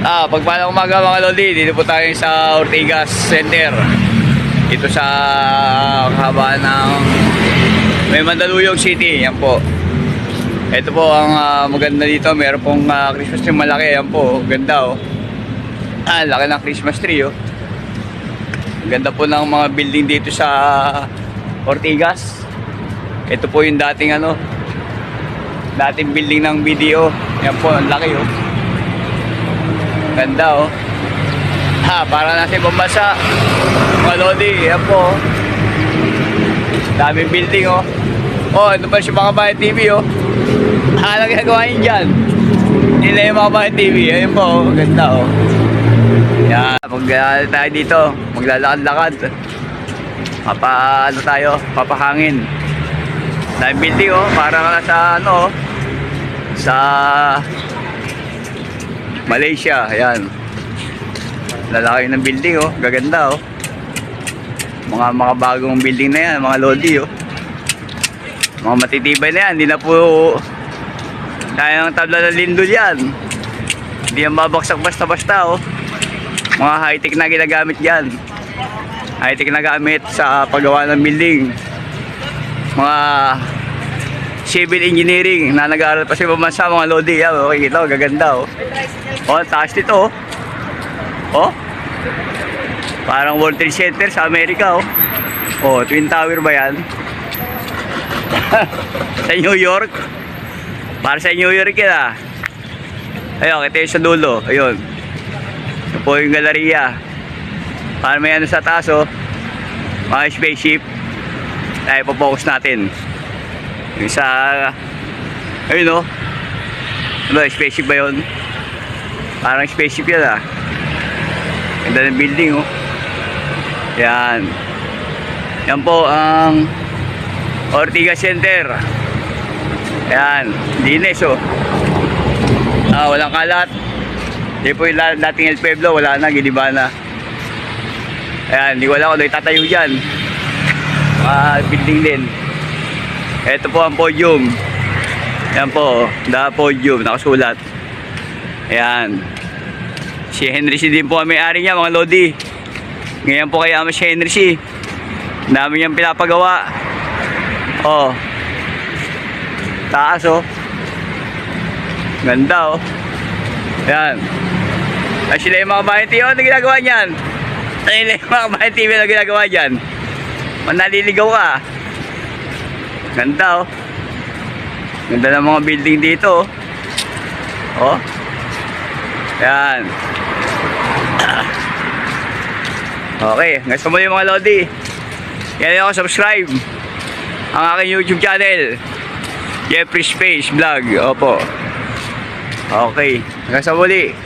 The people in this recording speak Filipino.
Ah, pagpalang umaga mga Lodi, dito po tayo sa Ortigas Center. Ito sa kahabaan ng May Mandaluyong City. Yan po. Ito po ang ah, maganda dito. Meron pong ah, Christmas tree malaki. Yan po. Ganda oh. Ah, laki ng Christmas tree oh. Ganda po ng mga building dito sa Ortigas. Ito po yung dating ano, dating building ng video. Yan po, ang laki oh. Ganda oh. Ha, para nasa ibang bansa. Mga Lodi, yan po. oh. Daming building oh. Oh, ito pa si Mga Bahay TV oh. Ano ginagawa yun dyan? Nila yung Mga Bahay TV. Ayun po, oh. ganda oh. Yan, maglalakad tayo dito. Maglalakad-lakad. Papa, ano tayo? Papahangin. Dahil building oh, para ka sa ano oh, sa Malaysia, ayan. Lalaki ng building oh, gaganda oh. Mga mga bagong building na yan, mga lodi oh. Mga matitibay na yan, hindi na po kaya ng tabla ng lindol yan. Hindi yan babaksak basta-basta oh. Mga high-tech na ginagamit yan. High-tech na gamit sa paggawa ng building. Mga civil engineering na nag-aaral pa sa ibang bansa, mga lodi. Yan, okay, kita oh, gaganda oh. Oh, taas nito oh. Oh. Parang World Trade Center sa Amerika oh. Oh, Twin Tower ba yan? sa New York. Para sa New York yan ah. Ayun, ito yung sa dulo. Ayun. Ito po yung galeriya. Para may ano sa taas oh. Mga spaceship. Tayo po-focus natin. Yung sa... Ayun oh. Ano, spaceship ba yun? Parang spaceship yan ah. Ganda ng building oh. Yan. Yan po ang Ortigas Center. Yan. Linis oh. Ah, walang kalat. Di po yung dating El Pueblo, wala na, giniba na. Ayan, hindi ko alam kung ano itatayo dyan. Ah, building din. Ito po ang podium. Yan po, the podium, nakasulat. Ayan. Si Henry C din po ang may-ari niya, mga Lodi. Ngayon po kaya si Henry. Ang Dami niyang pinapagawa. Oh. Taas oh. Ganda oh. Ayan. Ay sila yung mga bahay TV. Ano ginagawa niyan? Ay sila yung mga bahay TV na ginagawa dyan. Manaliligaw ka. Ganda oh. Ganda ng mga building dito oh. Oh. Yan. Okay, gusto mo yung mga Lodi. Yan ako subscribe. Ang aking YouTube channel. Jeffrey Space Vlog. Opo. Okay. Hanggang sa muli.